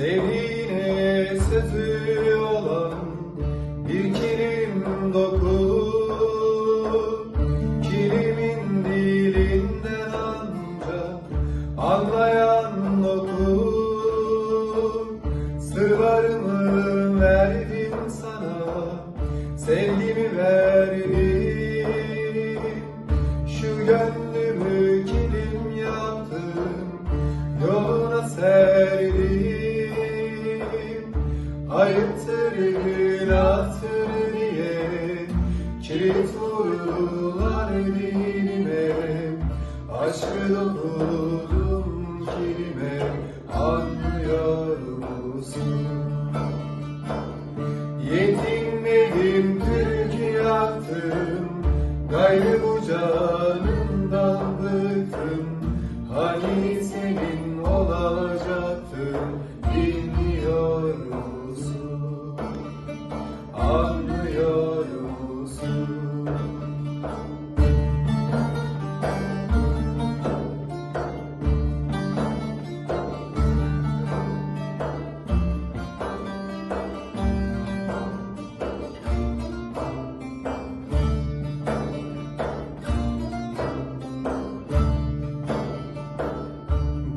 Sevdiğine sözü olan bir kilim dokun Kilimin dilinden ancak anlayan dokun Sırlarımı verdim sana Sevgimi verdim. Şu gönlümü Ayıptır günahtır diye Kilit vurdular Aşkı dokudum kilime Anlıyor musun? Yetinmedim Türk yaktım Gayrı bu canımdan bıktım Hani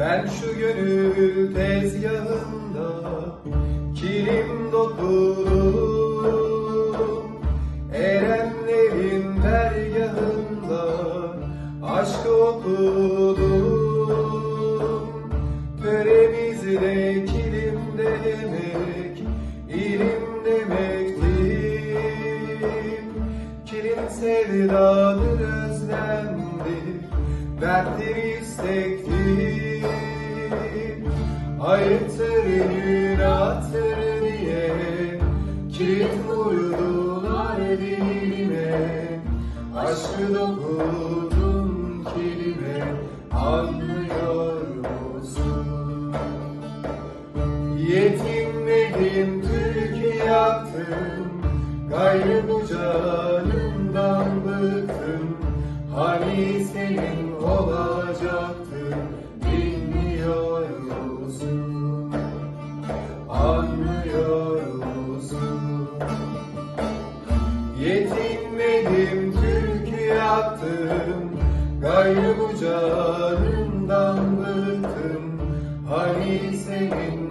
Ben şu gönül tezgahında kilim dokudum Erenlerin dergahında aşkı okudum Derttir istektir Ayıptır günahtır diye Kilit vurdular dilime Aşkı dokudum kilime Anlıyor musun? Yetinmedim Türk yaktım Gayrı bu Hani senin olacaktım Bilmiyor musun? Anlıyor musun? Yetinmedim Türk yaktım Gayrı bu canımdan bıktım Hani senin